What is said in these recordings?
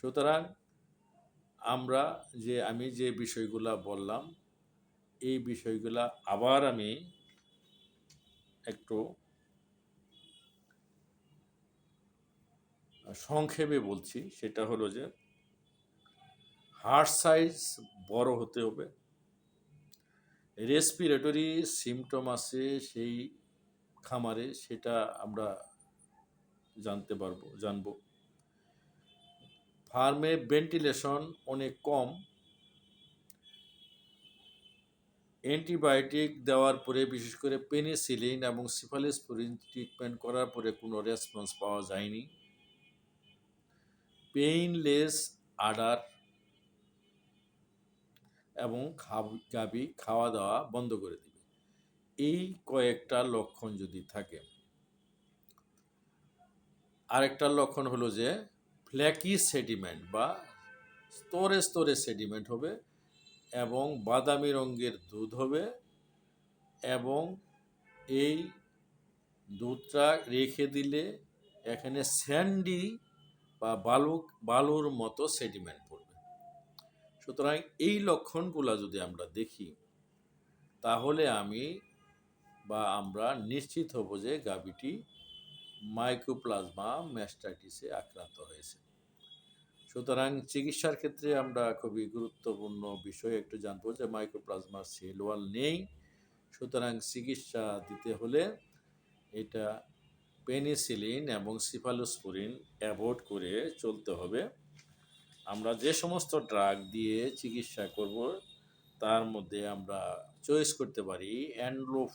সুতরাং আমরা যে, আমি যে বিষয়গুলা বললাম, এই বিষয়গুলা আবার আমি একটু সংক্ষেপে বলছি। সেটা হলো যে, হার্ট সাইজ বড় হতে হবে। রেসপিরেটরি সিমটম আছে সেই খামারে, সেটা আমরা জানতে পারব, জানব। ফার্মে ভেন্টিলেশন অনেক কম। অ্যান্টিবায়োটিক দেওয়ার পরে বিশেষ করে পেনিসিলিন এবং সিফালিসপুরিন ট্রিটমেন্ট করার পরে কোনো রেসপন্স পাওয়া যায়নি। পেইনলেস আডার এবং গাবি খাওয়া দাওয়া বন্ধ করে দিবে। এই কয়েকটা লক্ষণ যদি থাকে। আরেকটা লক্ষণ হলো যে ফ্ল্যাকি সেডিমেন্ট বা স্তরে স্তরে সেডিমেন্ট হবে এবং বাদামি রঙের দুধ হবে এবং এই দুধটা রেখে দিলে এখানে স্যান্ডি বা বালু বালুর মতো সেডিমেন্ট পড়বে। সুতরাং এই লক্ষণগুলো যদি আমরা দেখি, তাহলে আমি বা আমরা নিশ্চিত হব যে গাভীটি মাইক্রোপ্লাজমা ম্যাস্টাইটিসে আক্রান্ত হয়েছে। সুতরাং চিকিৎসার ক্ষেত্রে আমরা খুবই গুরুত্বপূর্ণ বিষয় একটু জানব যে মাইক্রোপ্লাজমা সেল ওয়াল নেই। সুতরাং চিকিৎসা দিতে হলে এটা পেনিসিলিন এবং সিফালোস্পুরিন অ্যাভয়েড করে চলতে হবে। আমরা যে সমস্ত ড্রাগ দিয়ে চিকিৎসা করব, তার মধ্যে আমরা চয়েস করতে পারি Andro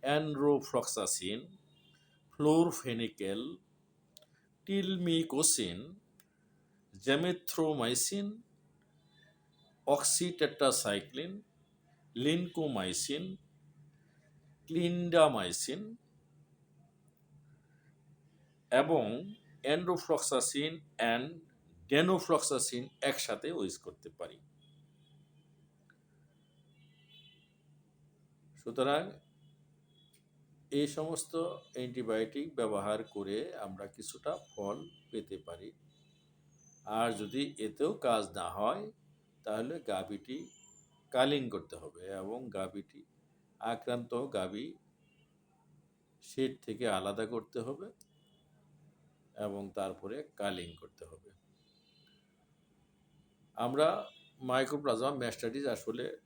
enrofloxacin florfenicol tilmicosin, azithromycin, oxytetracycline, lincomycin, clindamycin এবং অ্যান্ড্রোফ্লক্সাসিন অ্যান্ড ডেনোফ্লক্সাসিন একসাথে ইউজ করতে পারি। সুতরাং এই সমস্ত অ্যান্টিবায়োটিক ব্যবহার করে আমরা কিছুটা ফল পেতে পারি। আর যদি এতেও কাজ না হয়, তাহলে গাভীটি কালিং করতে হবে এবং গাভীটি, আক্রান্ত গাভী শেড থেকে আলাদা করতে হবে এবং তারপরে কালিং করতে হবে। আমরা মাইক্রোপ্লাজমা ম্যাস্টাইটিস আসলে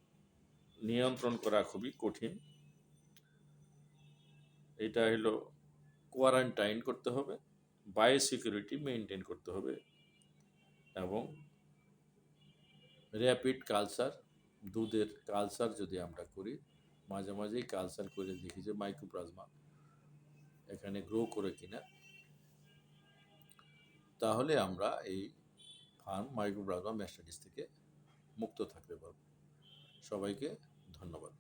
নিয়ন্ত্রণ করা খুবই কঠিন। এটা হলো কোয়ারেন্টাইন করতে হবে বায়োসিকিউরিটি মেনটেন করতে হবে এবং র্যাপিড কালচার দুধের কালচার যদি আমরা করি, মাঝে মাঝেই কালচার করে দেখি যে মাইক্রোপ্লাজমা এখানে গ্রো করে কিনা, তাহলে আমরা এই ফার্ম মাইক্রোপ্লাজমা ম্যাস্টাইটিস থেকে মুক্ত থাকতে পারব। সবাইকে ধন্যবাদ।